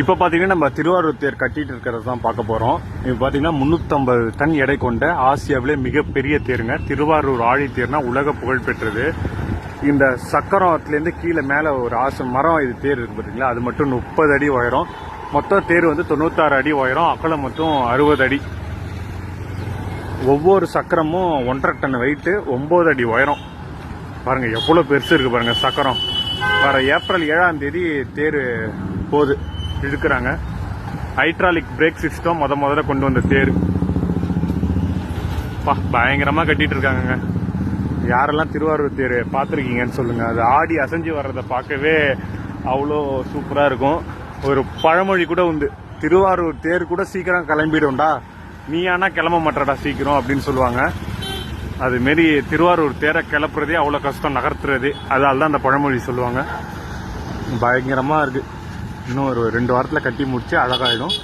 இப்போ பார்த்தீங்கன்னா நம்ம திருவாரூர் தேர் கட்டிட்டு இருக்கிறது தான் பார்க்க போகிறோம் இப்போ பார்த்தீங்கன்னா முந்நூற்றம்பது டன் எடை கொண்ட ஆசியாவிலே மிகப்பெரிய தேருங்க. திருவாரூர் ஆழித்தேர்னா உலக புகழ் பெற்றது. இந்த சக்கரத்துலேருந்து கீழே மேலே ஒரு ஆசை மரம் இது தேர் இருக்கு பார்த்தீங்களா அது மட்டும் முப்பது அடி உயரம். மொத்தம் தேர் வந்து தொண்ணூத்தாறு அடி உயரம். அகலம் மட்டும் அறுபது அடி. ஒவ்வொரு சக்கரமும் ஒன்றரை டன் வெயிட்டு ஒம்பது அடி உயரம். பாருங்க எவ்வளோ பெருசு இருக்கு பாருங்க சக்கரம். வர ஏப்ரல் ஏழாம் தேதி தேர் போகுது. இழுக்கிறாங்க. ஹைட்ராலிக் பிரேக் சிஸ்டம் முத முதல்ல கொண்டு வந்த தேர். பா பயங்கரமாக கட்டிட்டு இருக்காங்கங்க. யாரெல்லாம் திருவாரூர் தேர் பார்த்துருக்கீங்கன்னு சொல்லுங்க. அது ஆடி அசைஞ்சு வர்றதை பார்க்கவே அவ்வளோ சூப்பராக இருக்கும். ஒரு பழமொழி கூட உண்டு. திருவாரூர் தேர் கூட சீக்கிரம் கிளம்பிடும்டா. நீ ஆனால் கிளம்ப மாட்டடா சீக்கிரம் அப்படின்னு சொல்லுவாங்க. அது மாரி திருவாரூர் தேரை கிளப்புறதே அவ்வளோ கஷ்டம் நகர்த்துறது. அதால் தான் அந்த பழமொழி சொல்லுவாங்க. பயங்கரமாக இருக்குது இன்னும் ஒரு ரெண்டு வாரத்தில் கட்டி முடித்து அழகாகிடும்